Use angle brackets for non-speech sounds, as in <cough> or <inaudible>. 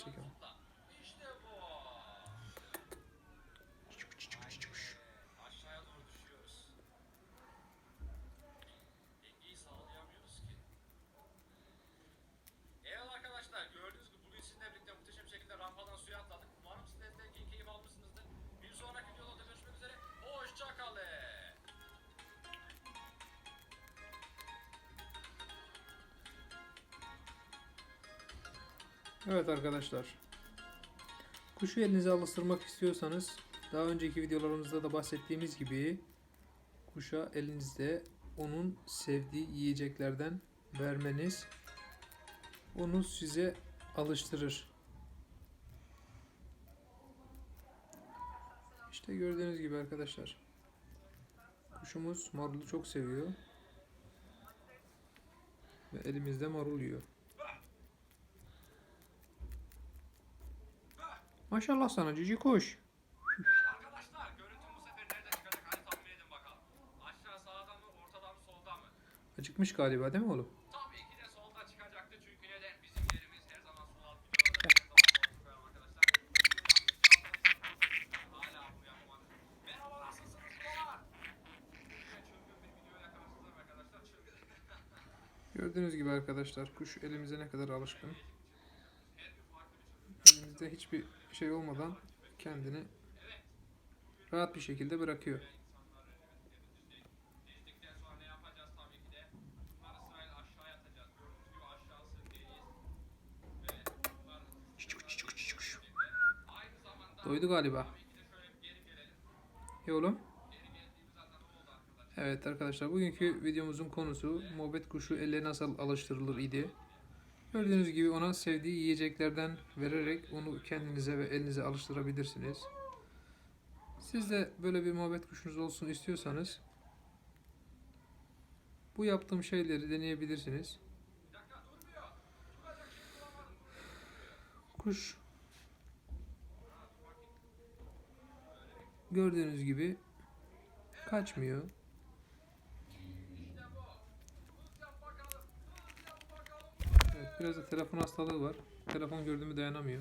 chicken. Evet arkadaşlar. Kuşu elinize alıştırmak istiyorsanız daha önceki videolarımızda da bahsettiğimiz gibi kuşa elinizde onun sevdiği yiyeceklerden vermeniz onu size alıştırır. İşte gördüğünüz gibi arkadaşlar. Kuşumuz marulu çok seviyor. Ve elimizde marul yiyor. Ortada mı solda mı? Acıkmış galiba değil mi oğlum? Tabii ki de solda çıkacaktı çünkü neden? Bizim yerimiz her zaman sol alt. <laughs> Gördüğünüz gibi arkadaşlar kuş elimize ne kadar alışkın. Elimizde hiçbir şey olmadan kendini rahat bir şekilde bırakıyor. De? Doydu galiba. de. İyi oğlum. Evet arkadaşlar bugünkü videomuzun konusu muhabbet kuşu elle nasıl alıştırılır idi. Gördüğünüz gibi ona sevdiği yiyeceklerden vererek onu kendinize ve elinize alıştırabilirsiniz. Siz de böyle bir muhabbet kuşunuz olsun istiyorsanız bu yaptığım şeyleri deneyebilirsiniz. Kuş gördüğünüz gibi kaçmıyor. Biraz da telefon hastalığı var. Telefon gördüğümü dayanamıyor.